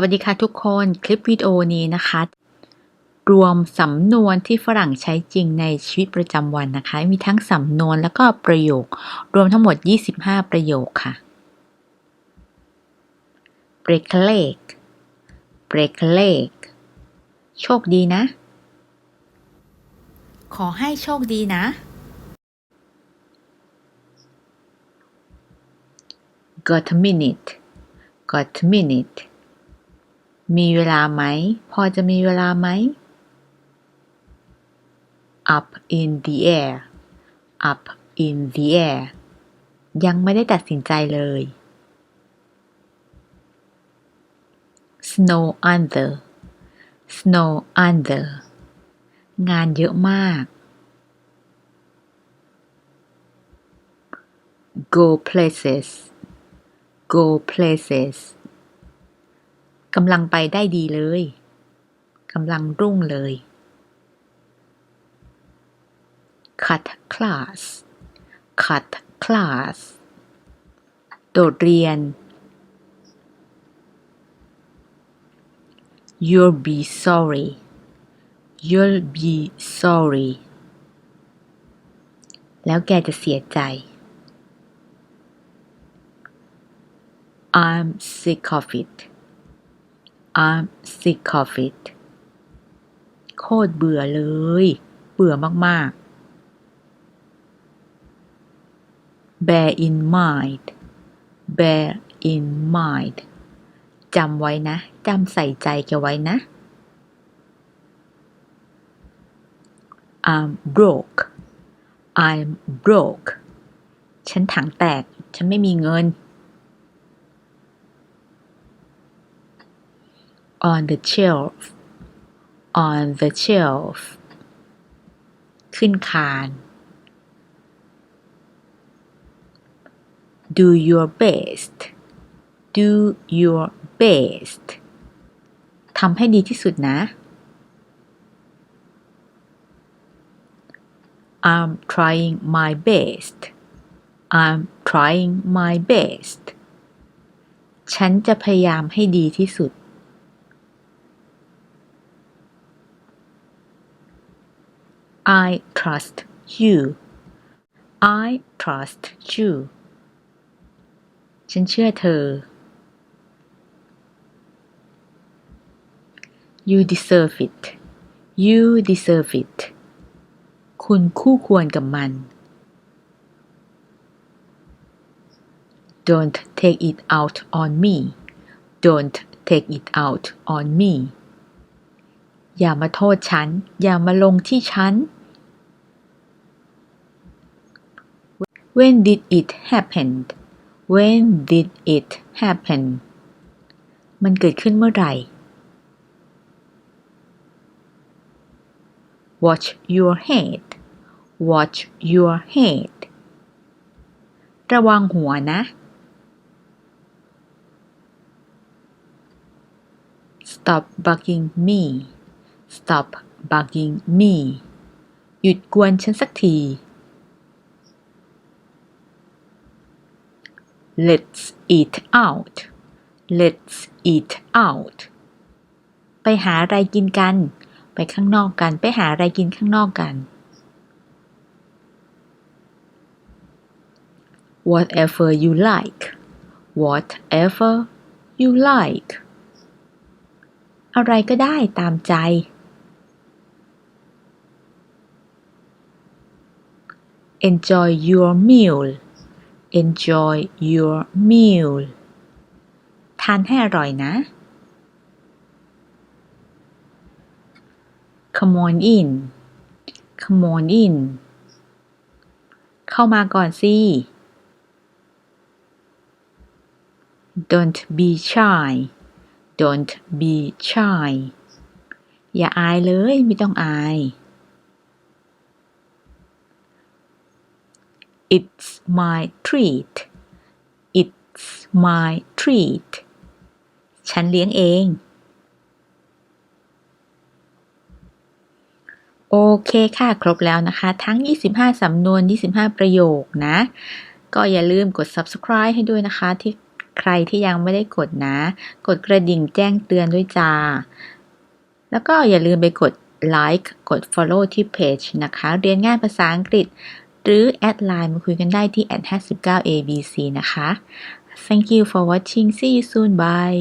วัสดีค่ะทุกคนคลิปวิดีโอนี้นะคะ รวมสำนวนที่ฝรั่งใช้จริงในชีวิตประจำวันนะคะ มีทั้งสำนวนแล้วก็ประโยค รวมทั้งหมด 25 ประโยคค่ะ break a leg break a leg โชคดีนะ ขอให้โชคดีนะ got a minute got a minute มีเวลาไหม พอจะมีเวลาไหม up in the air up in the air ยังไม่ได้ตัดสินใจเลย snow under snow under งานเยอะมาก go places go places กำลังไปได้ดีเลยกำลังรุ่งเลย cut class cut class โดดเรียน you'll be sorry you'll be sorry แล้วแกจะเสียใจ I'm sick of it I'm sick of it โคตรเบื่อเลย เบื่อมาก ๆ bear in mind bear in mind จำไว้นะ จำใส่ใจแกไว้นะ I'm broke I'm broke ฉันถังแตก ฉันไม่มีเงิน on the shelf on the shelf ขึ้นคาน do your best do your best ทำให้ดีที่สุดนะ I'm trying my best I'm trying my best ฉันจะพยายามให้ดีที่สุด I trust you I trust you ฉันเชื่อเธอ You deserve it You deserve it คุณคู่ควรกับมัน Don't take it out on me Don't take it out on me อย่ามาโทษฉัน อย่ามาลงที่ฉัน When did it happen When did it happen มันเกิดขึ้นเมื่อไหร่ Watch your head Watch your head ระวังหัวนะ Stop bugging me Stop bugging me หยุดกวนฉันสักที Let's eat out Let's eat out ไปหาอะไรกินกัน ไปข้างนอกกัน ไปหาอะไรกินข้างนอกกัน Whatever you like Whatever you like อะไรก็ได้ตามใจ Enjoy your meal Enjoy your meal ทานให้อร่อยนะ Come on in Come on in เข้ามาก่อนสิ Don't be shy Don't be shy อย่าอายเลย ไม่ต้องอาย It's my treat It's my treat ฉันเลี้ยงเอง โอเคค่ะ ครบแล้วนะคะ ทั้ง 25 สำนวน 25 ประโยคนะ ก็อย่าลืมกด subscribe ให้ด้วยนะคะ ที่ใครที่ยังไม่ได้กดนะ กดกระดิ่งแจ้งเตือนด้วยจ้า แล้วก็อย่าลืมไปกดไลค์กด Follow ที่เพจนะคะ เรียนง่ายภาษาอังกฤษ หรือแอดไลน์มาคุยกันได้ที่ at 5 9 abc นะคะ thank you for watching see you soon bye